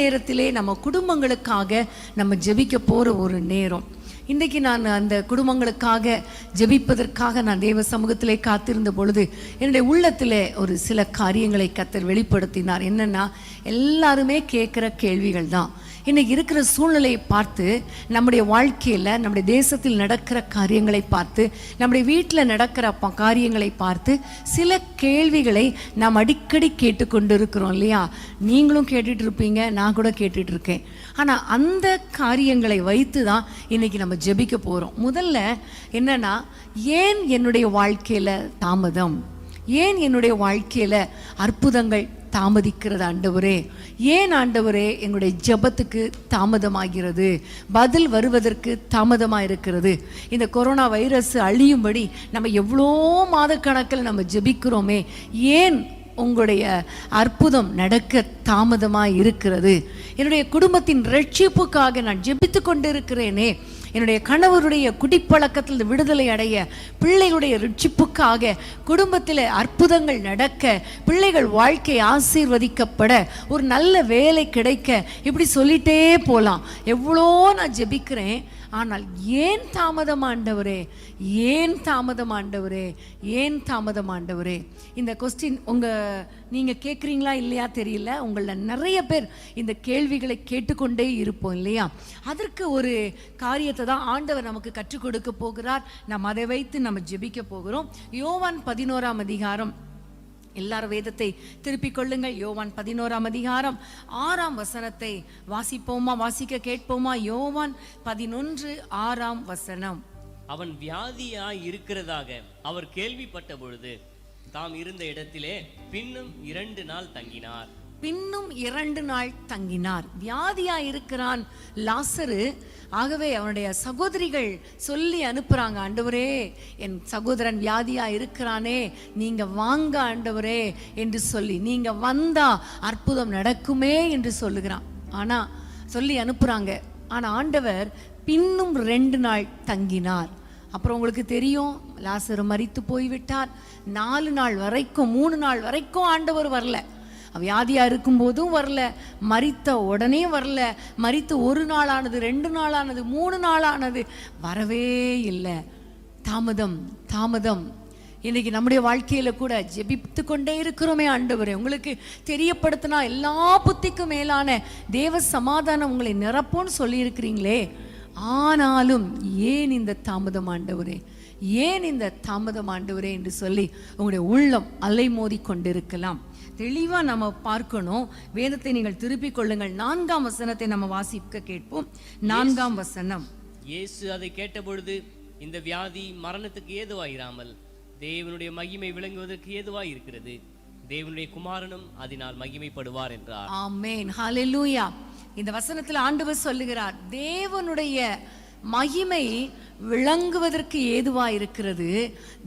நேரத்திலே நம்ம குடும்பங்களுக்காக நம்ம ஜெபிக்க போகிற ஒரு நேரம். இன்றைக்கி நான் அந்த குடும்பங்களுக்காக ஜெபிப்பதற்காக நான் தேவ சமூகத்திலே காத்திருந்த பொழுது என்னுடைய உள்ளத்தில் ஒரு சில காரியங்களை கத்தர் வெளிப்படுத்தினார். என்னன்னா எல்லாருமே கேட்குற கேள்விகள் தான் இன்னைக்கு இருக்கிற சூழ்நிலையை பார்த்து நம்முடைய வாழ்க்கையில் நம்முடைய தேசத்தில் நடக்கிற காரியங்களை பார்த்து நம்முடைய வீட்டில் நடக்கிற ப- காரியங்களை பார்த்து சில கேள்விகளை நாம் அடிக்கடி கேட்டுக்கொண்டு இருக்கிறோம் இல்லையா? நீங்களும் கேட்டுட்டு இருப்பீங்க நான் கூட கேட்டுட்டு இருக்கேன் ஆனால் அந்த காரியங்களை வைத்து தான் இன்னைக்கு நம்ம ஜெபிக்க போகிறோம் முதல்ல என்னன்னா ஏன் என்னுடைய வாழ்க்கையில் தாமதம்? ஏன் என்னுடைய வாழ்க்கையில் அற்புதங்கள் தாமதிக்கிறது ஆண்டவரே. ஏன் ஆண்டவரே? எங்களுடைய ஜெபத்துக்கு தாமதமாகிறது. பதில் வருவதற்கு தாமதமாக இருக்கிறது இந்த கொரோனா வைரஸ் அழியும்படி நம்ம எவ்வளோ மாதக்கணக்கில் நம்ம ஜெபிக்கிறோமே. ஏன் உங்களுடைய அற்புதம் நடக்க தாமதமாக இருக்கிறது என்னுடைய குடும்பத்தின் ரட்சிப்புக்காக நான் ஜெபித்து கொண்டிருக்கிறேனே. என்னுடைய கணவருடைய குடிப்பழக்கத்தில் விடுதலை அடைய பிள்ளைகளுடைய ரட்சிப்புக்காக குடும்பத்தில் அற்புதங்கள் நடக்க பிள்ளைகள் வாழ்க்கை ஆசீர்வதிக்கப்பட ஒரு நல்ல வேலை கிடைக்க இப்படி சொல்லிட்டே போகலாம் எவ்வளோ நான் ஜெபிக்கிறேன் ஆனால் ஏன் தாமதம் ஆண்டவரே? ஏன் தாமதம் ஆண்டவரே? ஏன் தாமதம் ஆண்டவரே? இந்த கொஸ்டின் உங்கள் நீங்கள் கேட்குறீங்களா இல்லையா தெரியல. உங்களில் நிறைய பேர் இந்த கேள்விகளை கேட்டுக்கொண்டே இருப்போம் இல்லையா? அதற்கு ஒரு காரியத்தை தான் ஆண்டவர் நமக்கு கற்றுக் கொடுக்க போகிறார். நம்ம அதை வைத்து நம்ம ஜெபிக்க போகிறோம். யோவான் பதினோராம் அதிகாரம் எல்லாரும் வேதத்தை திருப்பிக் கொள்ளுங்கள். யோவான் பதினோராம் அதிகாரம் ஆறாம் வசனத்தை வாசிப்போமா? வாசிக்க கேட்போமா? யோவான் பதினொன்று ஆறாம் வசனம். அவன் வியாதியாய் இருக்கிறதாக அவர் கேள்விப்பட்ட பொழுது தாம் இருந்த இடத்திலே பின்னும் இரண்டு நாள் தங்கினார். பின்னும் இரண்டு நாள் தங்கினார். வியாதியா இருக்கிறான் லாசரு. ஆகவே அவனுடைய சகோதரிகள் சொல்லி அனுப்புறாங்க ஆண்டவரே என் சகோதரன் வியாதியா இருக்கிறானே நீங்க வாங்க ஆண்டவரே என்று சொல்லி நீங்க வந்தா அற்புதம் நடக்குமே என்று சொல்லுகிறான். ஆனா சொல்லி அனுப்புறாங்க. ஆனா ஆண்டவர் பின்னும் ரெண்டு நாள் தங்கினார். அப்புறம் உங்களுக்கு தெரியும் லாசரு மறித்து போய்விட்டார். நாலு நாள் வரைக்கும் மூணு நாள் வரைக்கும் ஆண்டவர் வரல. வியாதியாக இருக்கும்போதும் வரல மறித்த உடனே வரல மறித்து ஒரு நாளானது ரெண்டு நாளானது மூணு நாளானது வரவே இல்லை. தாமதம் தாமதம். இன்றைக்கி நம்முடைய வாழ்க்கையில் கூட ஜெபித்து கொண்டே இருக்கிறோமே ஆண்டவரே. உங்களுக்கு தெரியப்படுத்தினா எல்லா புத்திக்கும் மேலான தேவ சமாதானம் உங்களை நிரப்போன்னு சொல்லியிருக்கிறீங்களே. ஆனாலும் ஏன் இந்த தாமதம் ஆண்டவரே? ஏன் இந்த தாமதம் ஆண்டவரே என்று சொல்லி உங்களுடைய உள்ளம் அலைமோதி கொண்டிருக்கலாம் தெளிவா நம்ம பார்க்கணும். வேதத்தை நீங்கள் திருப்பிக் கொள்ளுங்கள். நான்காம் வசனத்தை நம்ம வாசிக்க கேட்போம். நான்காம் வசனம். இயேசு அதை கேட்டபொழுது இந்த வியாதி மரணத்துக்கு ஏதுவாயிராமல் தேவனுடைய மகிமை விளங்குவதற்கு ஏதுவாய் இருக்கிறது தேவனுடைய குமாரனும் அதனால் மகிமைப்படுவார் என்றார். ஆமென். ஹalleluya. இந்த வசனத்தில் ஆண்டவர் சொல்லுகிறார் தேவனுடைய மகிமை விளங்குவதற்கு ஏதுவா இருக்கிறது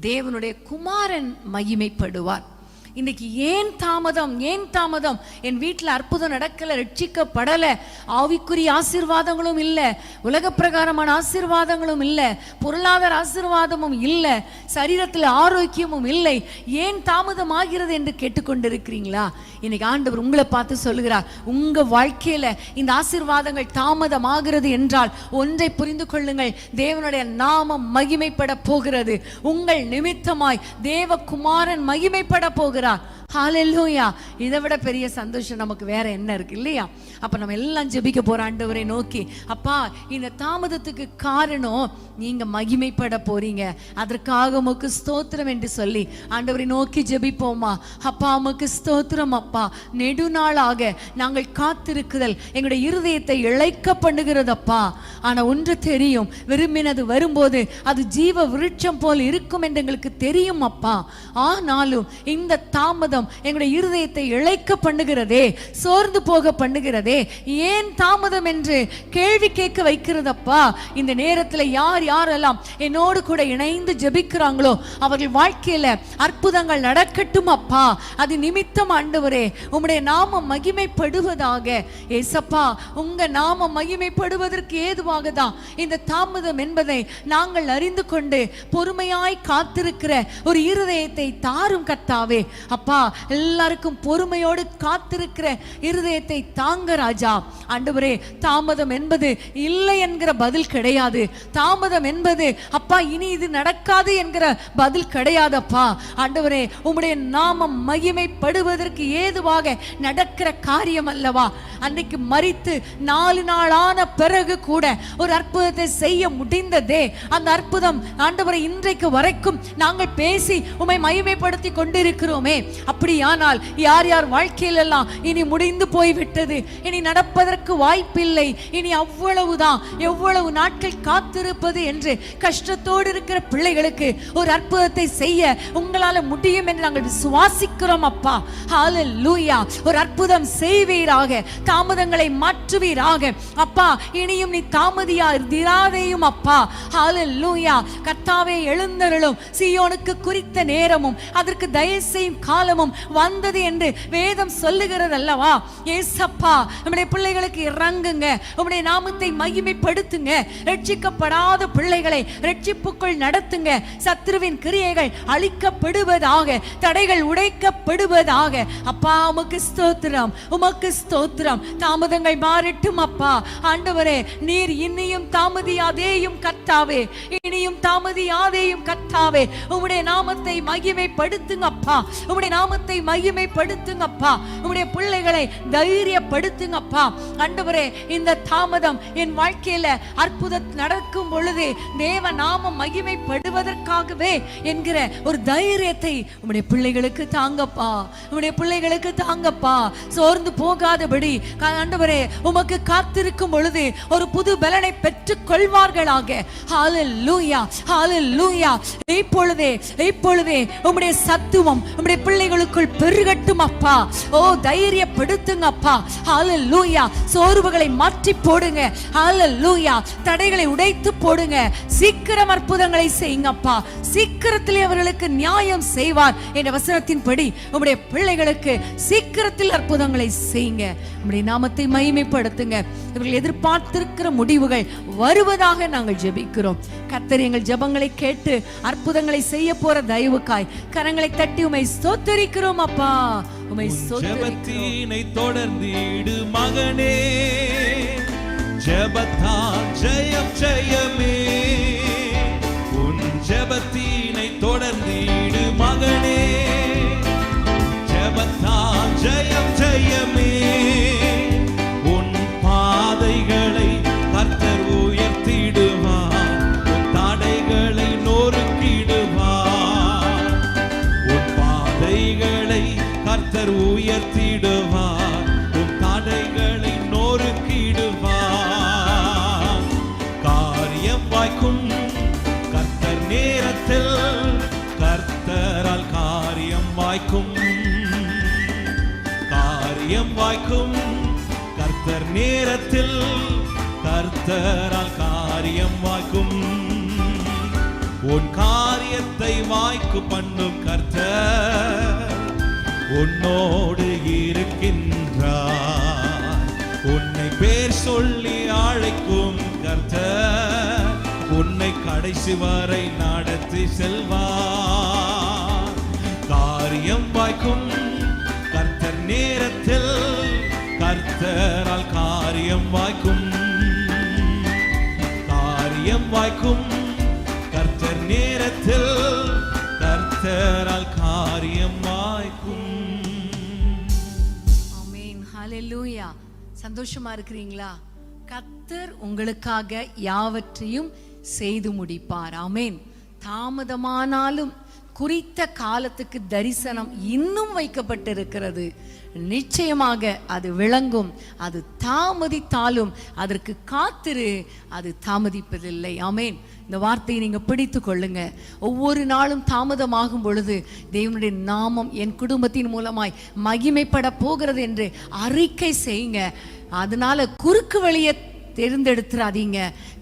தேவனுடைய குமாரன் மகிமைப்படுவார். இன்னைக்கு ஏன் தாமதம் ஏன் தாமதம்? என் வீட்டில் அற்புதம் நடக்கலை ரட்சிக்கப்படல ஆவிக்குரிய ஆசீர்வாதங்களும் இல்லை உலக பிரகாரமான ஆசீர்வாதங்களும் இல்லை பொருளாதார ஆசீர்வாதமும் இல்லை சரீரத்தில் ஆரோக்கியமும் இல்லை. ஏன் தாமதம் ஆகிறது என்று கேட்டுக்கொண்டிருக்கிறீங்களா? இன்னைக்கு ஆண்டவர் உங்களை பார்த்து சொல்லுகிறார் உங்கள் வாழ்க்கையில இந்த ஆசீர்வாதங்கள் தாமதம் ஆகிறது என்றால் ஒன்றை புரிந்து கொள்ளுங்கள் தேவனுடைய நாமம் மகிமைப்பட போகிறது. உங்கள் நிமித்தமாய் தேவகுமாரன் மகிமைப்பட போகிறார் ஹாலெல்லூயா இதை விட பெரிய சந்தோஷம் நமக்கு வேற என்ன இருக்கு இல்லையா? அப்ப நம்ம எல்லாம் ஜெபிக்க போற ஆண்டவரை நோக்கி. அப்பா இந்த தாமதத்துக்கு காரணம் நீங்க மகிமைப்பட போறீங்க. அதற்காக உமக்கு ஸ்தோத்திரம் என்று சொல்லி ஆண்டவரை நோக்கி ஜெபிப்போமா? அப்பா உமக்கு ஸ்தோத்திரம் அப்பா. நெடுநாளாக நாங்கள் காத்திருக்குதல். எங்களுடைய இருதயத்தை இழைக்க பண்ணுகிறதப்பா ஆனா ஒன்று தெரியும் விரும்பினது வரும்போது அது ஜீவ விருட்சம் போல் இருக்கும் என்று எங்களுக்கு தெரியும் அப்பா. ஆனாலும் இந்த தாமதம் எங்களுடைய இருதயத்தை இழைக்க பண்ணுகிறதே சோர்ந்து போக பண்ணுகிறதே ஏன் தாமதம் என்று கேள்வி கேட்க வைக்கிறதப்பா? இந்த நேரத்தில் யார் யாரெல்லாம் என்னோடு கூட இணைந்து ஜெபிக்கிறாங்களோ அவர்கள் வாழ்க்கையில அற்புதங்கள் நடக்கட்டும் அப்பா. அது நிமித்தம் ஆண்டவரே உம்முடைய நாமம் மகிமைப்படுவதாக. ஏசப்பா உங்க நாமம் மகிமைப்படுவதற்கு ஏதுவாக தான் இந்த தாமதம் என்பதை நாங்கள் அறிந்து கொண்டு பொறுமையாய் காத்திருக்கிற ஒரு இருதயத்தை தாரும் கர்த்தாவே. அப்பா எல்லாருக்கும் பொறுமையோடு காத்திருக்கிற இருதயத்தை தாங்க ராஜா. ஆண்டவரே தாமதம் என்பது இல்லை என்கிற பதில் கிடையாது. தாமதம் என்பது அப்பா இனி இது நடக்காது என்கிற பதில் கிடையாதப்பா. ஆண்டவரே உம்முடைய நாமம் மகிமைப்படுவதற்கு ஏதுவாக நடக்கிற காரியம் அல்லவா? அன்னைக்கு மறித்து நாலு நாளான பிறகு கூட ஒரு அற்புதத்தை செய்ய முடிந்ததே. அந்த அற்புதம் ஆண்டவரை இன்றைக்கு வரைக்கும் நாங்கள் பேசி உம்மை மகிமைப்படுத்தி கொண்டிருக்கிறோமே. அப்படியானால் யார் யார் வாழ்க்கையிலெல்லாம் இனி முடிந்து போய்விட்டது? இனி நடப்பதற்கு வாய்ப்பில்லை. இனி அவ்வளவுதான். எவ்வளவு நாட்கள் காத்திருப்பது என்று கஷ்டத்தோடு இருக்கிற பிள்ளைகளுக்கு ஒரு அற்புதத்தை செய்ய உங்களால முடியும் என்று நாங்கள் விசுவாசிக்கிறோம் அப்பா. ஹalleluya ஒரு அற்புதம் செய்வீராக. தாமதங்களை மாற்றுவீராக. அப்பா இனியும் நீ தாமதியா இராதேயும் அப்பா. ஹalleluya கர்த்தாவே எழுந்தருளும். சீயோனுக்கு குறித்த நேரமும் அதற்கு தயவு செய்யும் வந்தது என்று வேதம் சொல்லுகிறது அல்லவா ஏசப்பா நம்முடைய பிள்ளைகளுக்கு இறங்குங்க. உம்முடைய நாமத்தை மகிமைப்படுத்துங்க. ரட்சிக்கப்படாத பிள்ளைகளை ரட்சிப்புக்குள் நடத்துங்க. சத்ருவின் கிரியைகள் அழிக்கப்படுவதாக தடைகள் உடைக்கப்படுவதாக. அப்பா உமக்கு ஸ்தோத்திரம். உமக்கு ஸ்தோத்திரம். தாமதங்கள் மாறட்டும் அப்பா. ஆண்டவரே நீர் இன்னியும் தாமதியாதேயும் கத்தாவே. இனியும் தாமதியாதேயும் கத்தாவே. உம்முடைய நாமத்தை மகிமைப்படுத்துங்க அப்பா. உம்முடைய நாமத்தை நாமத்தை அப்பா உங்களுடைய பிள்ளைகளை தைரியப்படுத்துங்கப்பா. ஆண்டவரே இந்த தாமதம் என் வாழ்க்கையில அற்புதம் நடக்கும் பொழுது தேவ நாமம் மகிமைப்படுவதற்காகவே என்கிற ஒரு தைரியத்தை உங்களுடைய பிள்ளைகளுக்கு தாங்கப்பா. உங்களுடைய பிள்ளைகளுக்கு தாங்கப்பா. சோர்ந்து போகாதபடி கா- ஆண்டவரே உமக்கு காத்திருக்கும் பொழுது ஒரு புது பலனை பெற்றுக் கொள்வார்களாக இப்பொழுதே இப்பொழுதே உம்முடைய சத்துவம் உம்முடைய பிள்ளைகளுக்குள் பெருகட்டும் அப்பா. ஓ தைரியப்படுத்துங்க அப்பா ஹால லூயா சோர்வுகளை மாற்றி போடுங்க. ஹால லூயா தடைகளை உடைத்து போடுங்க. சீக்கிரம் அற்புதங்களை செய்யுங்க அப்பா சீக்கிரத்திலே அவர்களுக்கு நியாயம் செய்வார். என்ற வசனத்தின்படி உங்களுடைய பிள்ளைகளுக்கு சீக்கிரத்தில் அற்புதங்களை செய்யுங்க. உங்களுடைய நாமத்தை மகிமைப்படுத்துங்க. இவர்கள் எதிர்பார்த்திருக்கிற முடிவுகள் வருவதாக நாங்கள் ஜெபிக்கிறோம். கத்தர் எங்கள் ஜெபங்களை கேட்டு அற்புதங்களை செய்ய போற தயவுக்காய். கரங்களை தட்டி உமை ஸ்தோத்தரிக்கிறோம் அப்பா உமை ஜெபத்தினை தொடர்ந்திடு மகனே. ஜெபத்தால் ஜெயம் ஜெயமே. உன் ஜெபத்தினை தொடர்ந்திடு மகனே. ஜெபத்தால் ஜெயம் ஜெயமே. வாய்க்கும் காரியம் வாய்க்கும் கர்த்தர் நேரத்தில் கர்த்தரால் காரியம் வாய்க்கும். உன் காரியத்தை வாய்க்கு பண்ணும் கர்த்தர் உன்னோடு இருக்கின்றார். உன்னை பேர் சொல்லி அழைக்கும் கர்த்தர் உன்னை கடைசி வரை நடத்தி செல்வார். காரியம் வாய்க்கும். கர்த்தர் நேரத்தில் கர்த்தரால் காரியம் வாய்க்கும். காரியம் வாய்க்கும். கர்த்தர் நேரத்தில் கர்த்தரால் காரியம் வாய்க்கும். ஆமென் ஹalleluya சந்தோஷமா இருக்கிறீங்களா? கர்த்தர் உங்களுக்காக யாவற்றையும் செய்து முடிப்பார். ஆமென் தாமதமானாலும் குறித்த காலத்துக்கு தரிசனம் இன்னும் வைக்கப்பட்டிருக்கிறது. நிச்சயமாக அது விளங்கும் அது தாமதித்தாலும் அதற்கு காத்திரு அது தாமதிப்பதில்லை. அமேன் இந்த வார்த்தையை நீங்கள் பிடித்து கொள்ளுங்க. ஒவ்வொரு நாளும் தாமதமாகும் பொழுது தேவனுடைய நாமம் என் குடும்பத்தின் மூலமாய் மகிமைப்பட போகிறது என்று அறிக்கை செய்யுங்க. அதனால குறுக்கு வழியை தேர்ந்தெடுத்துறாதீங்க.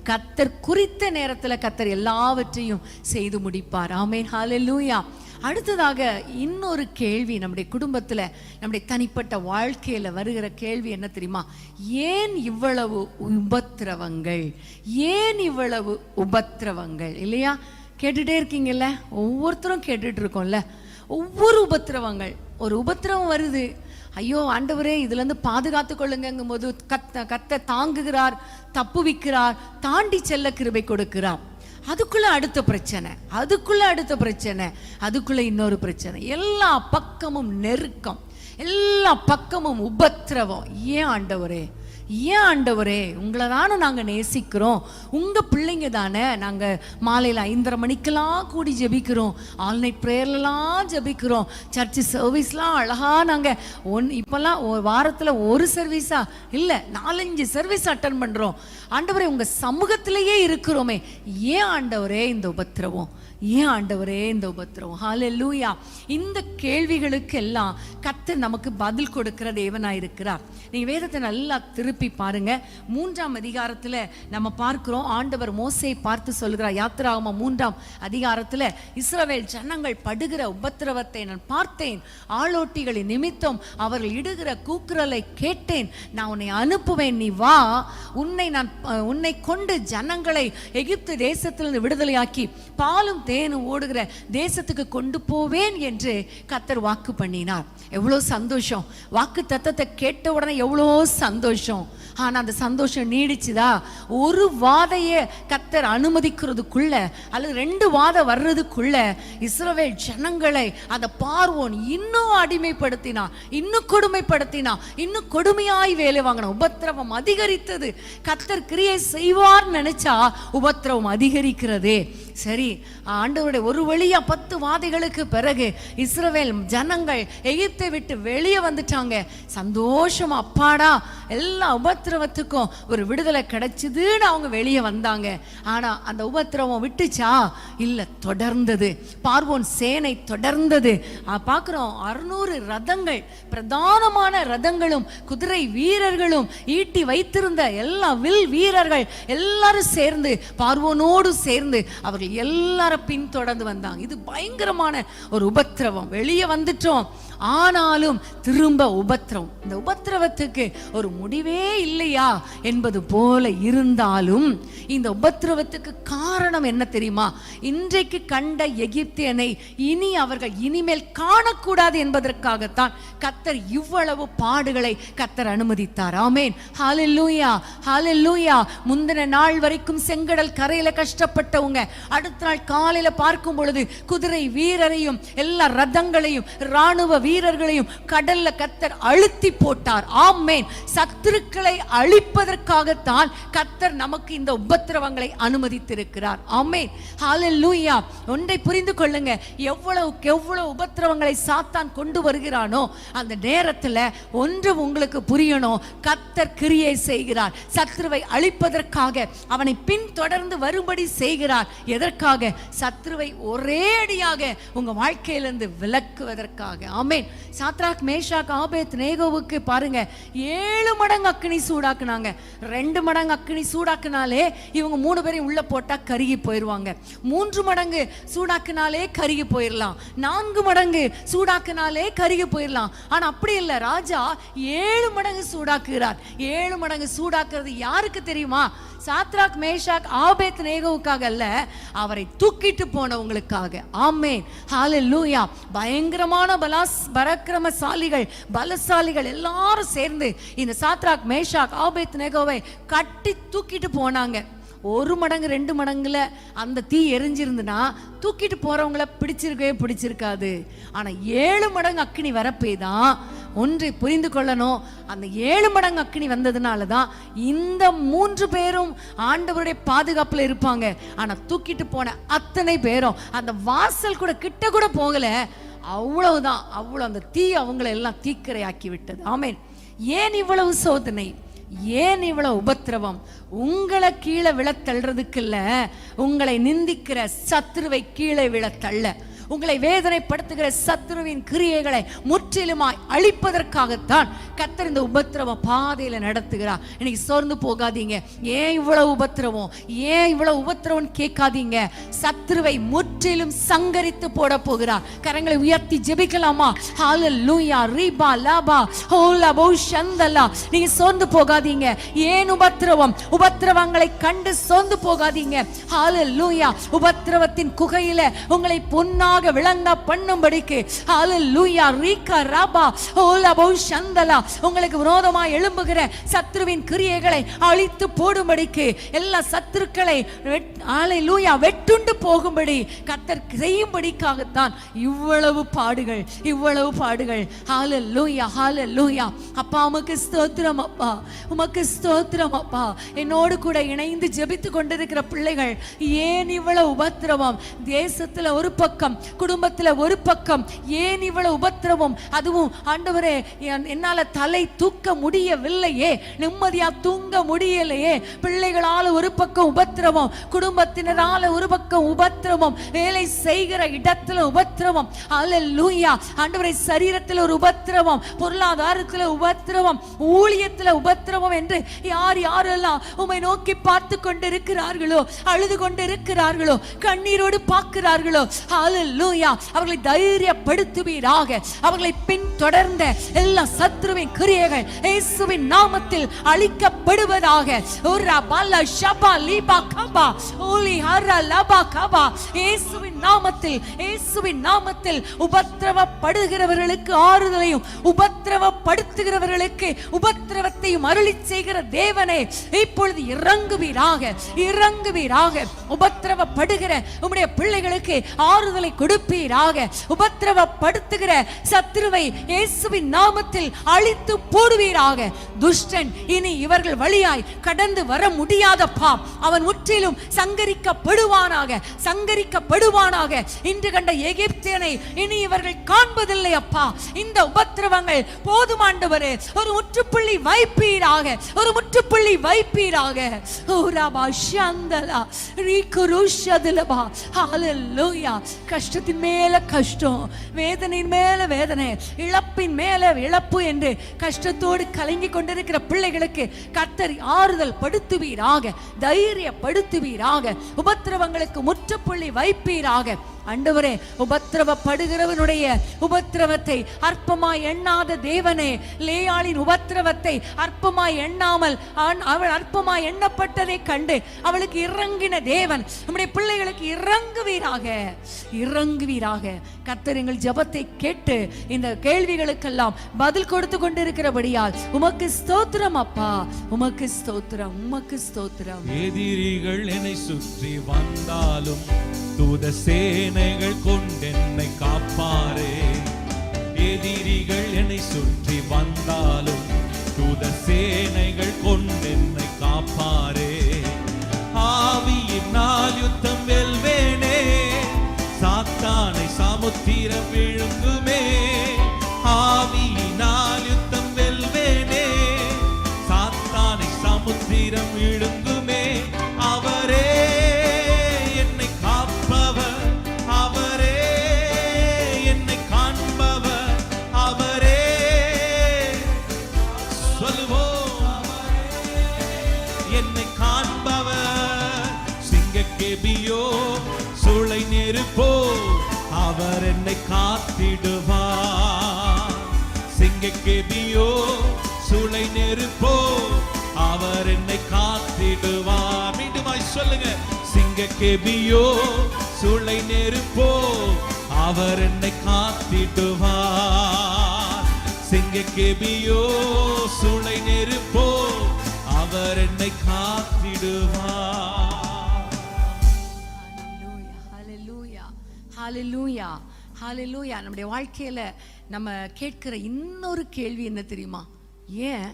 கத்தர் குறித்த நேரத்தில் கத்தர் எல்லாவற்றையும் செய்து முடிப்பார். ஆமேன். ஹalleluya. அடுத்ததாக இன்னொரு கேள்வி நம்முடைய குடும்பத்தில் நம்முடைய தனிப்பட்ட வாழ்க்கையில் வருகிற கேள்வி என்ன தெரியுமா? ஏன் இவ்வளவு உபத்திரவங்கள்? ஏன் இவ்வளவு உபத்திரவங்கள்? இல்லையா? கேட்டுகிட்டே இருக்கீங்கல்ல? ஒவ்வொருத்தரும் கேட்டுட்டு இருக்கோம்ல. ஒவ்வொரு உபத்திரவங்கள். ஒரு உபத்திரவம் வருது. ஐயோ ஆண்டவரே இதுலேருந்து பாதுகாத்து கொள்ளுங்கும் போது கத்த கத்த தாங்குகிறார் தப்புவிக்கிறார் தாண்டி செல்ல கிருபை கொடுக்கிறார். அதுக்குள்ள அடுத்த பிரச்சனை அதுக்குள்ள அடுத்த பிரச்சனை அதுக்குள்ள இன்னொரு பிரச்சனை. எல்லா பக்கமும் நெருக்கம் எல்லா பக்கமும் உபத்திரவம். ஏன் ஆண்டவரே? ஏன் ஆண்டவரே? உங்களை தானே நாங்கள் நேசிக்கிறோம். உங்கள் பிள்ளைங்க தானே நாங்கள் மாலையில் ஐந்தரை மணிக்கெல்லாம் கூடி ஜெபிக்கிறோம். ஆல் நைட் ப்ரேயர்லாம் ஜெபிக்கிறோம். சர்ச்சு சர்வீஸ்லாம் அழகாக நாங்கள் ஒன் இப்போல்லாம் வாரத்தில் ஒரு சர்வீஸா இல்லை நாலஞ்சு சர்வீஸ் அட்டன் பண்ணுறோம் ஆண்டவரே உங்கள் சமூகத்திலேயே இருக்கிறோமே. ஏன் ஆண்டவரே இந்த உபத்திரவம்? ஏன் ஆண்டவரே இந்த உபத்திரவம்? லூயா இந்த கேள்விகளுக்கு எல்லாம் கத்து நமக்கு பதில் கொடுக்கிற தேவனா இருக்கிறார் நீங்க வேதத்தை நல்லா திருப்பி பாருங்க. மூன்றாம் அதிகாரத்துல நம்ம பார்க்கிறோம். ஆண்டவர் மோசையை பார்த்து சொல்கிறார் யாத்திராகம மூன்றாம் அதிகாரத்துல இஸ்ரவேல் ஜனங்கள் படுகிற உபத்திரவத்தை நான் பார்த்தேன். ஆளோட்டிகளின் நிமித்தம் அவர்கள் இடுகிற கூக்குரலை கேட்டேன். நான் உன்னை அனுப்புவேன் நீ வா. உன்னை நான் உன்னை கொண்டு ஜனங்களை எகிப்து தேசத்திலிருந்து விடுதலையாக்கி பாலும் தேனும் ஓடுகிற தேசத்துக்கு கொண்டு போவேன் என்று கத்தர் வாக்கு பண்ணினார். எவ்வளோ சந்தோஷம். வாக்கு தத்தத்தை கேட்ட உடனே எவ்வளோ சந்தோஷம். ஆனால் அந்த சந்தோஷம் நீடிச்சுதா? ஒரு வாதையை கத்தர் அனுமதிக்கிறதுக்குள்ள அல்லது ரெண்டு வாதம் வர்றதுக்குள்ள இஸ்ரவேல் ஜனங்களை அந்த பார்வோன் இன்னும் அடிமைப்படுத்தினா இன்னும் கொடுமைப்படுத்தினா இன்னும் கொடுமையாய் வேலை வாங்கினா உபத்திரவம் அதிகரித்தது. கத்தர் கிரியை செய்வார் நினைச்சா உபத்திரவம் அதிகரிக்கிறதே. சரி ஆண்டவருடைய ஒரு வழியா பத்து வாதைகளுக்கு பிறகு இஸ்ரவேல் ஜனங்கள் எகிப்தை விட்டு வெளியே வந்துட்டாங்க. சந்தோஷம் அப்பாடா எல்லா உபத்திரவத்துக்கும் ஒரு விடுதலை கிடைச்சிதுன்னு அவங்க வெளியே வந்தாங்க. ஆனா அந்த உபத்திரவம் விட்டுச்சா? இல்ல தொடர்ந்தது. பார்வோன் சேனை தொடர்ந்தது. பார்க்குறோம் அறுநூறு ரதங்கள் பிரதானமான ரதங்களும் குதிரை வீரர்களும் ஈட்டி வைத்திருந்த எல்லா வில் வீரர்கள் எல்லாரும் சேர்ந்து பார்வோனோடு சேர்ந்து அவர்கள் எல்லாரும் பின்தொடர்ந்து வந்தாங்க. இது பயங்கரமான ஒரு உபத்திரவம். வெளியே வந்துட்டோம். ஆனாலும் திரும்ப உபத்திரவம் இந்த உபத்திரவத்துக்கு ஒரு முடிவே இல்லையா என்பது போல இருந்தாலும் இந்த உபத்திரவத்துக்கு காரணம் என்ன தெரியுமா? இன்றைக்கு கண்ட எகிப்தியனை இனி அவர்கள் இனிமேல் காணக்கூடாது என்பதற்காகத்தான் கத்தர் இவ்வளவு பாடுகளை கத்தர் அனுமதித்தார். ஆமேன். ஹalleluya ஹalleluya. முந்தின நாள் வரைக்கும் செங்கடல் கரையில கஷ்டப்பட்டவங்க அடுத்த நாள் காலையில பார்க்கும் பொழுது குதிரை வீரரையும் எல்லா ரதங்களையும் ராணுவ வீரர்களையும் கடல்ல கத்தர் அழுத்தி போட்டார். ஆமேன். சத்துருக்களை அழிப்பதற்காகத்தான் கத்தர் நமக்கு இந்த உபத்திரவங்களை அனுமதித்திருக்கிறார். ஆமேன். ஹalleluya ஒன்றை புரிந்து கொள்ளுங்க. எவ்வளவுக்கு எவ்வளவு உபத்திரவங்களை சாத்தான் கொண்டு வருகிறானோ அந்த நேரத்துல ஒன்று உங்களுக்கு புரியணும். கத்தர் கிரியை செய்கிறார். சத்ருவை அழிப்பதற்காக அவனை பின்தொடர்ந்து வரும்படி செய்கிறார். எதற்காக? சத்ருவை ஒரே அடியாக உங்க வாழ்க்கையிலிருந்து விலக்குவதற்காக. ஆமே ஆமென் சாத்ராக் மேஷாக் ஆபேத் நேகோவுக்கு பாருங்க. ஏழு மடங்கு அக்னி சூடாக்குனாங்க. ரெண்டு மடங்கு அக்னி சூடாக்குனாலே இவங்க மூணு பேரையும் உள்ள போட்டா கருகி போயிடுவாங்க மூன்று மடங்கு சூடாக்குனாலே கருகி போயிடலாம் நான்கு மடங்கு சூடாக்குனாலே கருகி போயிடலாம் ஆனா அப்படி இல்லை ராஜா ஏழு மடங்கு சூடாக்குகிறார். ஏழு மடங்கு சூடாக்குறது யாருக்கு தெரியுமா? சாத்ராக் மேஷாக் ஆபேத் நேகவுக்காக அல்ல அவரை தூக்கிட்டு போனவங்களுக்காக. ஆமென். ஹalleluya. பயங்கரமான பலாஸ் பரக்கிரமசாலிகள் பலசாலிகள் எல்லாரும் சேர்ந்து இந்த சாத்ராக் மேஷாக் ஆபேத் நேகோவை கட்டி தூக்கிட்டு போனாங்க. ஒரு மடங்கு ரெண்டு மடங்குல அந்த தீ எரிஞ்சிருந்துன்னா தூக்கிட்டு போறவங்கள பிடிச்சிருக்கவே பிடிச்சிருக்காது. ஆனா ஏழு மடங்கு அக்னி வரப்பே தான் ஒன்றை புரிந்து கொள்ளணும். அந்த ஏழு மடங்கு அக்கினி வந்ததுனால தான் இந்த மூன்று பேரும் ஆண்டவருடைய பாதுகாப்புல இருப்பாங்க. ஆனா தூக்கிட்டு போன அத்தனை பேரும் அந்த வாசல் கூட கிட்ட கூட போகல. அவ்வளவுதான். அவ்வளவு அந்த தீ அவங்களை எல்லாம் தீக்கரையாக்கி விட்டது. ஆமேன். ஏன் இவ்வளவு சோதனை? ஏன் இவ்வளோ உபத்திரவம்? உங்களை கீழே விழத் இல்லை. உங்களை நிந்திக்கிற சத்ருவை கீழே விழத்தள்ள உங்களை வேதனைப்படுத்துகிற சத்ருவின் கிரியைகளை முற்றிலுமாய் அழிப்பதற்காகத்தான் கத்தர் இந்த உபத்திரவ பாதையில நடத்துகிறார். இன்னைக்கு சோர்ந்து போகாதீங்க. ஏன் இவ்வளவு உபத்திரவம்? ஏன் இவ்வளவு உபத்திரவம் கேட்காதீங்க? சத்ருவை முற்றிலும் சங்கரித்து போட போகிறார் கரங்களை உயர்த்தி ஜெபிக்கலாமா? ஹalleluya ரீபா லாபா. ஹோலபோ சந்தலா நீங்க சோர்ந்து போகாதீங்க. ஏன் உபத்திரவம்? உபத்திரவங்களை கண்டு சோர்ந்து போகாதீங்க. ஹalleluya உபத்திரவத்தின் குகையில உங்களை பொன்னாக விளங்க பண்ணும்படிக்கு. ஹalleluya ரீகா ராபா. ஓலபோ சந்தலா உங்களுக்கு விரோதமா எழும்புகிற சத்ருவின் கிரியைகளை அழித்து போடும்படிக்கு. எல்லா சத்துருக்களை ஹalleluya வெட்டுண்டு போகும்படி கத்தர் செய்யும்படிக்காகத்தான் இவ்வளவு பாடுகள் இவ்வளவு பாடுகள். ஹalleluya ஹalleluya அப்பா உமக்கு ஸ்தோத்திரம் அப்பா. உமக்கு ஸ்தோத்திரம் அப்பா. என்னோடு கூட இணைந்து ஜெபித்து கொண்டிருக்கிற பிள்ளைகள் ஏன் இவ்வளவு உபத்திரவம்? தேசத்துல ஒரு பக்கம் குடும்பத்துல ஒரு பக்கம் ஏன் இவ்வளவு உபத்திரவம்? அதுவும் ஆண்டவரே என்னால தலை தூக்க முடியவில்லையே நிம்மதியா தூங்க முடியலையே. பிள்ளைகளால ஒரு பக்கம் உபத்திரவம் குடும்பத்தினரால ஒரு பக்கம் உபத்திரவம் வேலை செய்கிற இடத்துல உபத்திரவம். அல்லேலூயா ஆண்டவரை சரீரத்தில் ஒரு உபத்திரவம் பொருளாதாரத்துல உபத்திரவம் ஊழியத்துல உபத்திரவம் என்று யார் யாரெல்லாம் உம்மை நோக்கி பார்த்து கொண்டு இருக்கிறார்களோ அழுது கொண்டு இருக்கிறார்களோ கண்ணீரோடு பார்க்கிறார்களோ அல்லேலூயா அவர்களை தைரியப்படுத்துவீராக. அவர்களை பின்தொடர்ந்த எல்லா சத்ருவின் கிரியைகள் இயேசுவின் நாமத்தில் அழிக்கப்படுவதாக. ஷபா லீபா கபா ஓலி லபா கபா. இயேசுவின் நாமத்தில் இயேசுவின் நாமத்தில் உபத்திரவப்படுகிறவர்களுக்கு ஆறுதலையும் உபத்திரவப்படுத்துகிறவர்களுக்கு உபத்திரவத்தையும் அருளி செய்கிற தேவனே இப்பொழுது இறங்குவீராக இறங்குவீராக. உபத்திரவப்படுகிற உம்முடைய பிள்ளைகளுக்கு ஆறுதலை கொடுப்பீராக. உபத்திரவப்படுத்துகிற சத்துருவை இயேசுவின் நாமத்தில் அழித்து போடுவீராக. துஷ்டன் இனி இவர்கள் வழியாய் கடந்து வர முடியாதப்பா அவன் முற்றிலும் சங்கரிக்கப்படுவானாக சங்கரிக்கப்படுவானாக. இன்று கண்ட எகிப்தியனை இனி இவர்கள் காண்பதில்லை அப்பா. இந்த உபத்திரவங்கள் போதுமாண்டவரே ஒரு முற்றுப்புள்ளி வைப்பீராக ஒரு முற்றுப்புள்ளி வைப்பீராக. ஓராபா ஷந்தலா ரீகுருஷதுலபா ஹalleluya. கஷ்டத்தின் மேல கஷ்டம் வேதனையின் மேல வேதனை இழப்பின் மேல இழப்பு என்று கஷ்டத்தோடு கலங்கி கொண்டிருக்கிற பிள்ளைகளுக்கு கத்தரி ஆறுதல் படுத்துவீராக தைரியப்படுத்துவீராக உபத்திரவங்களுக்கு முற்றுப்புள்ளி வைப்பீராக. அண்டவரே உபத்திரவப்படுகிறவனுடைய உபத்திரவத்தை அற்பமாய் எண்ணாத தேவனே லேயாளின் உபத்திரவத்தை அற்பமாய் எண்ணாமல் அவள் அற்பமாய் எண்ணப்பட்டதை கண்டு அவளுக்கு இறங்கின தேவன் நம்முடைய பிள்ளைகளுக்கு இறங்குவீராக இறங்குவீராக. கர்த்தர் எங்கள் ஜெபத்தை கேட்டு இந்த கேள்விகளுக்கெல்லாம் பதில் கொடுத்து கொண்டிருக்கிறபடியால் உமக்கு ஸ்தோத்திரம் அப்பா உமக்கு ஸ்தோத்திரம் உமக்கு ஸ்தோத்திரம். எதிரிகள் என்னை சுற்றி வந்தாலும் தூத சேனைகள் கொண்டென்னை காப்பாரே எதிரிகள் என்னை சுற்றி வந்தாலும் தூத சேனைகள் கொண்டென்னை காப்பாரே ஆவியினால் யுத்தம் வெல்வேனே. சாத்தானை சமுத்திரம் விழுங்குமே. விடுவார் சிங்கக்கேபியோ சுளை நெருப்போ அவர் என்னை காத்திடுவார் மீண்டுமாய் சொல்லுங்க. சிங்கக்கெபியோ சுளை நெருப்போ அவர் என்னை காத்திடுவார் சிங்கக்கெபியோ சுளை நெருப்போ அவர் என்னை காத்திடுவார் Hallelujah. ஹாலிலூயா நம்முடைய வாழ்க்கையில் நம்ம கேட்கிற இன்னொரு கேள்வி என்ன தெரியுமா? ஏன்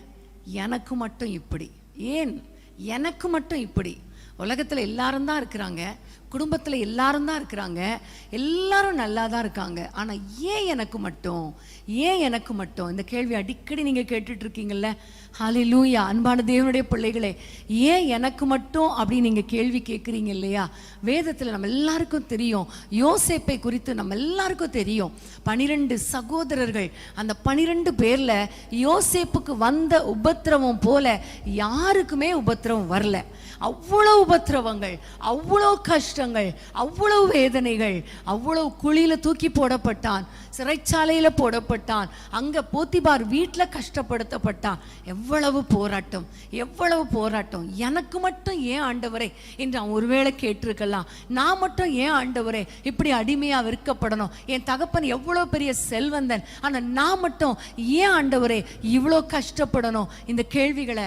எனக்கு மட்டும் இப்படி? ஏன் எனக்கு மட்டும் இப்படி? உலகத்தில் எல்லாரும் தான் இருக்கிறாங்க. குடும்பத்தில் எல்லாரும் தான் இருக்கிறாங்க. எல்லாரும் நல்லா தான் இருக்காங்க. ஆனால் ஏன் எனக்கு மட்டும்? ஏன் எனக்கு மட்டும்? இந்த கேள்வி அடிக்கடி நீங்கள் கேட்டுட்டு இருக்கீங்கல்ல. ஹாலிலூயா அன்பான தேவனுடைய பிள்ளைகளே ஏன் எனக்கு மட்டும் அப்படி நீங்கள் கேள்வி கேட்குறீங்க இல்லையா? வேதத்தில் நம்ம எல்லாருக்கும் தெரியும் யோசேப்பை குறித்து நம்ம எல்லாருக்கும் தெரியும். பனிரெண்டு சகோதரர்கள் அந்த பனிரெண்டு பேரில் யோசேப்புக்கு வந்த உபத்திரவம் போல யாருக்குமே உபத்திரவம் வரல. அவ்வளோ உபத்திரவங்கள் அவ்வளோ கஷ்டங்கள் அவ்வளவு வேதனைகள் அவ்வளவு குழியில் தூக்கி போடப்பட்டான் சிறைச்சாலையில் போடப்பட்டான் அங்கே போத்திபார் வீட்டில் கஷ்டப்படுத்தப்பட்டான். எவ்வளவு போராட்டம் எவ்வளவு போராட்டம். எனக்கு மட்டும் ஏன் ஆண்டவரே என்று அவன் ஒருவேளை கேட்டிருக்கலாம். நான் மட்டும் ஏன் ஆண்டவரே இப்படி அடிமையாக விற்கப்படணும் என் தகப்பன் எவ்வளோ பெரிய செல்வந்தன். ஆனால் நான் மட்டும் ஏன் ஆண்டவரே இவ்வளோ கஷ்டப்படணும்? இந்த கேள்விகளை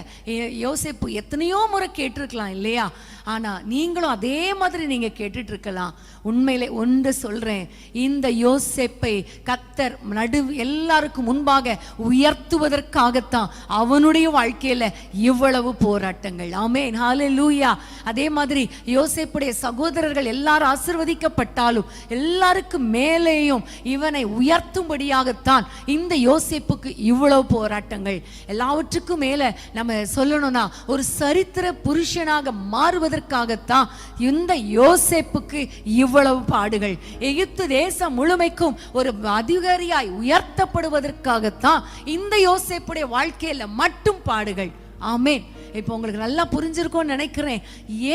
யோசிப்பு எத்தனையோ முறை கேட்டிருக்கலாம். இல்லையா? ஆனா நீங்களும் அதே மாதிரி நீங்க கேட்டுட்டு இருக்கலாம் உண்மையிலே ஒன்று சொல்றேன். இந்த யோசேப்பை கத்தர் நடு எல்லாருக்கும் முன்பாக உயர்த்துவதற்காகத்தான் அவனுடைய வாழ்க்கையில இவ்வளவு போராட்டங்கள். ஆமே நாலே லூயா அதே மாதிரி யோசேப்புடைய சகோதரர்கள் எல்லாரும் ஆசிர்வதிக்கப்பட்டாலும் எல்லாருக்கும் மேலேயும் இவனை உயர்த்தும்படியாகத்தான் இந்த யோசிப்புக்கு இவ்வளவு போராட்டங்கள். எல்லாவற்றுக்கும் மேலே நம்ம சொல்லணும்னா ஒரு சரித்திர புருஷனாக மாறுவதற்கு மாறுவதற்காகத்தான் இந்த யோசேப்புக்கு இவ்வளவு பாடுகள். எகிப்து தேசம் முழுமைக்கும் ஒரு அதிகாரியாய் உயர்த்தப்படுவதற்காகத்தான் இந்த யோசேப்புடைய வாழ்க்கையில மட்டும் பாடுகள். ஆமே இப்போ உங்களுக்கு நல்லா புரிஞ்சிருக்கும்னு நினைக்கிறேன்.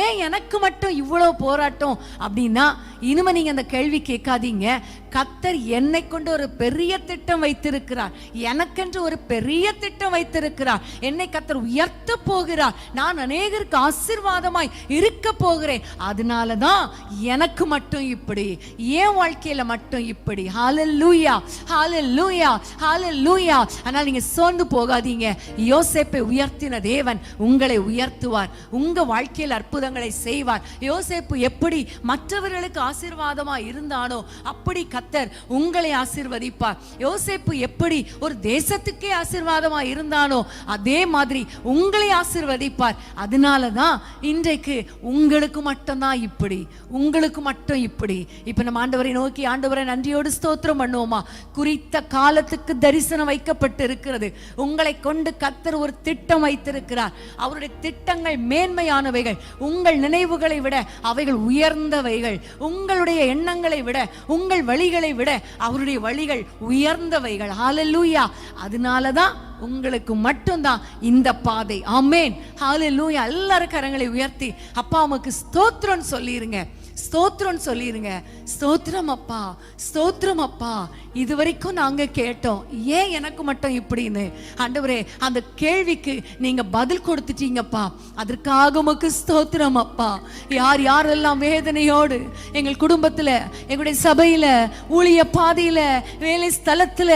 ஏன் எனக்கு மட்டும் இவ்வளோ போராட்டம் அப்படின்னா இனிமே நீங்க அந்த கேள்வி கேட்காதீங்க. கத்தர் என்னை கொண்டு ஒரு பெரிய திட்டம் வைத்திருக்கிறார். எனக்கென்று ஒரு பெரிய திட்டம் வைத்திருக்கிறார். என்னை கத்தர் உயர்த்த போகிறார். நான் அநேகருக்கு ஆசீர்வாதமாய் இருக்க போகிறேன். அதனால தான் எனக்கு மட்டும் இப்படி என் வாழ்க்கையில மட்டும் இப்படி. ஹalleluya ஹalleluya ஹalleluya ஆனால் நீங்க சோர்ந்து போகாதீங்க. யோசேப்பை உயர்த்தின தேவன் உங்களை உயர்த்துவார். உங்க வாழ்க்கையில் அற்புதங்களை செய்வார். யோசேப்பு எப்படி மற்றவர்களுக்கு ஆசீர்வாதமா இருந்தானோ அப்படி கத்த கத்தர் உங்களை ஆசிர்வதிப்பார். யோசேப்பு எப்படி ஒரு தேசத்துக்கே ஆசிர்வாதமாக இருந்தானோ அதே மாதிரி உங்களை ஆசிர்வதிப்பார். அதனால தான் இன்றைக்கு உங்களுக்கு மட்டும்தான் இப்படி உங்களுக்கு மட்டும் இப்படி. இப்போ நம்ம ஆண்டவரை நோக்கி ஆண்டவரை நன்றியோடு ஸ்தோத்திரம் பண்ணுவோமா? குறித்த காலத்துக்கு தரிசனம் வைக்கப்பட்டு இருக்கிறது உங்களை கொண்டு கத்தர் ஒரு திட்டம் வைத்திருக்கிறார். அவருடைய திட்டங்கள் மேன்மையானவைகள். உங்கள் நினைவுகளை விட அவைகள் உயர்ந்தவைகள். உங்களுடைய எண்ணங்களை விட உங்கள் வழிகள் விட அவருடைய வழிகள் உயர்ந்தவைகள். ஹalleluya அதனால தான் உங்களுக்கு மட்டும்தான் இந்த பாதை. ஆமேன் ஹalleluya எல்லாரும் கரங்களை உயர்த்தி அப்பா உமக்கு ஸ்தோத்திரம் சொல்லிருங்க. ஸ்தோத்திரம் சொல்லிடுங்க ஸ்தோத்திரம் அப்பா ஸ்தோத்திரம் அப்பா. இது வரைக்கும் நாங்க கேட்டோம் ஏன் எனக்கு மட்டும் இப்படின்னு? ஆண்டவரே அந்த கேள்விக்கு நீங்க பதில் கொடுத்துட்டீங்கப்பா. அதற்காக உமக்கு ஸ்தோத்திரம் அப்பா. யார் யாரெல்லாம் வேதனையோடு எங்கள் குடும்பத்துல எங்களுடைய சபையில ஊழிய பாதையில வேலை ஸ்தலத்துல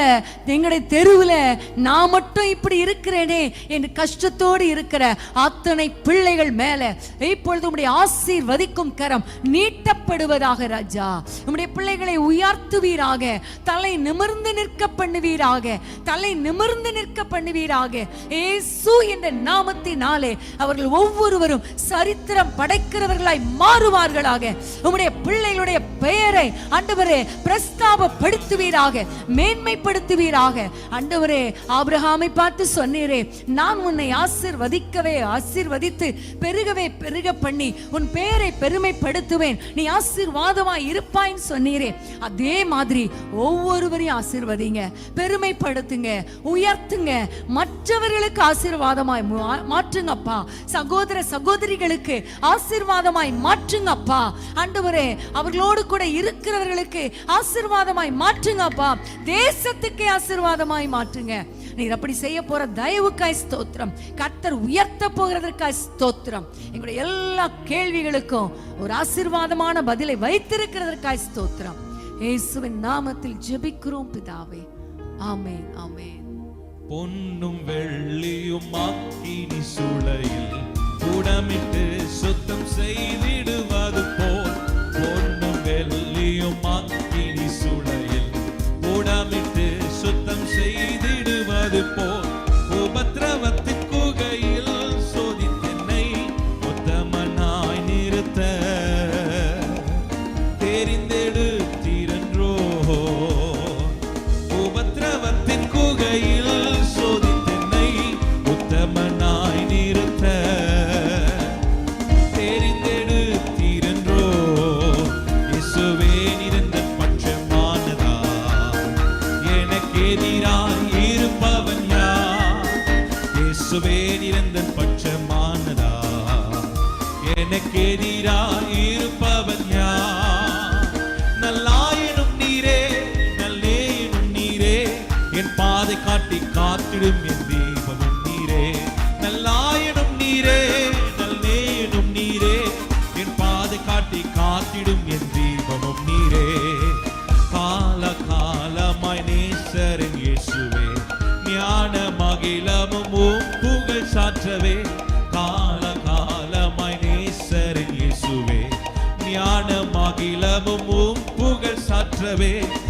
எங்களுடைய தெருவுல நான் மட்டும் இப்படி இருக்கிறேனே என்று கஷ்டத்தோடு இருக்கிற அத்தனை பிள்ளைகள் மேல இப்பொழுது உடைய ஆசீர்வதிக்கும் கரம் நீட் நீட்டப்படுவதாக ராஜா. உம்முடைய பிள்ளைகளை உயர்த்துவீராக. தலை நிமிர்ந்து நிற்க பண்ணுவீராக தலை நிமிர்ந்து நிற்க பண்ணுவீராக ஏசு என்ற நாமத்தினாலே அவர்கள் ஒவ்வொருவரும் சரித்திரம் படைக்கிறவர்களாய் மாறுவார்களாக. உம்முடைய பிள்ளைகளுடைய பெயரை ஆண்டவரே பிரஸ்தாபப்படுத்துவீராக மேன்மைப்படுத்துவீராக. ஆண்டவரே ஆபிரகாமை பார்த்து சொன்னீரே நான் உன்னை ஆசிர்வதிக்கவே ஆசீர்வதித்து பெருகவே பெருக பண்ணி உன் பெயரை பெருமைப்படுத்துவேன். நீ ஆசீர்வாதமாய் இருப்பாய்ன்னு சொன்னீரே. அதே மாதிரி ஒவ்வொருவரையும் ஆசீர்வதிங்க பெருமைப்படுத்துங்க உயர்த்துங்க. மற்றவர்களுக்கு ஆசீர்வாதமாய் மா- மாற்றுங்கப்பா. சகோதர சகோதரிகளுக்கு ஆசீர்வாதமாய் மாற்றுங்கப்பா. ஆண்டவரே அவர்களோடு கூட இருக்கிறவர்களுக்கு ஆசீர்வாதமாய் மாற்றுங்கப்பா. தேசத்துக்கே ஆசீர்வாதமாய் மாற்றுங்க. நீர் அப்படி செய்ய போற தயவுக்காய் ஸ்தோத்திரம். கர்த்தர் உயர்த்த போகிறதற்காய் ஸ்தோத்திரம். எங்களுடைய எல்லா கேள்விகளுக்கும் ஒரு ஆசீர்வாதமான பதிலை வைத்திருக்கிறதற்காய் ஸ்தோத்திரம். இயேசுவின் நாமத்தில் ஜெபிக்கிறோம் பிதாவே. ஆமேன் ஆமேன். பொன்னும் வெள்ளியும் அக்கினி சுளையில் உடமிட்டு சுத்தம் செய்திடுவது போல். பொன்னும் வெள்ளியும் அக்கினி சுளையில் உடமிட்டு outra vez.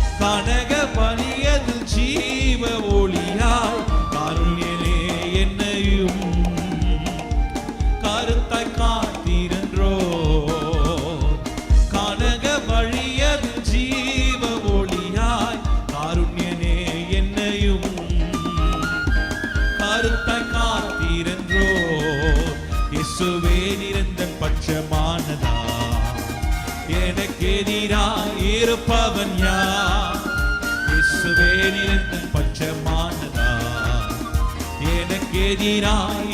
எனக்கு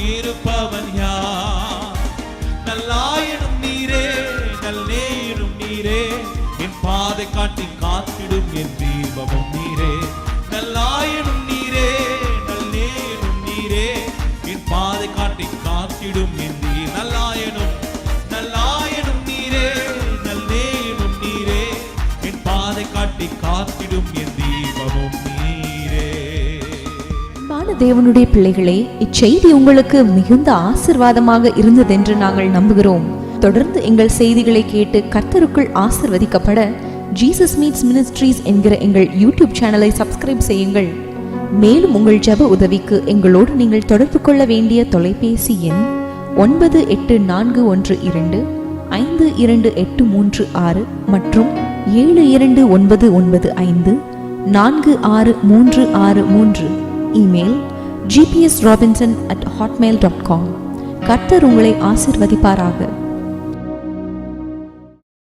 தேவனுடைய பிள்ளைகளே இச்செய்தி உங்களுக்கு மிகுந்த ஆசிர்வாதமாக இருந்ததென்று நாங்கள் நம்புகிறோம். தொடர்ந்து எங்கள் செய்திகளை கேட்டு கர்த்தருக்குள் ஆசிர்வதிக்கப்பட ஜீசஸ் மீட்ஸ் மினிஸ்ட்ரீஸ் என்கிற எங்கள் யூடியூப் சேனலை சப்ஸ்கிரைப் செய்யுங்கள். மேலும் உங்கள் ஜப உதவிக்கு எங்களோடு நீங்கள் தொடர்பு கொள்ள வேண்டிய தொலைபேசி எண் ஒன்பது எட்டு நான்கு ஒன்று இரண்டு ஐந்து இரண்டு எட்டு மூன்று ஆறு மற்றும் ஏழு இரண்டு ஒன்பது ஒன்பது ஐந்து நான்கு ஆறு மூன்று ஆறு மூன்று. Email GPS Robinson at Hotmail dot com கர்த்தர் உங்களை ஆசிர்வதிப்பாராக.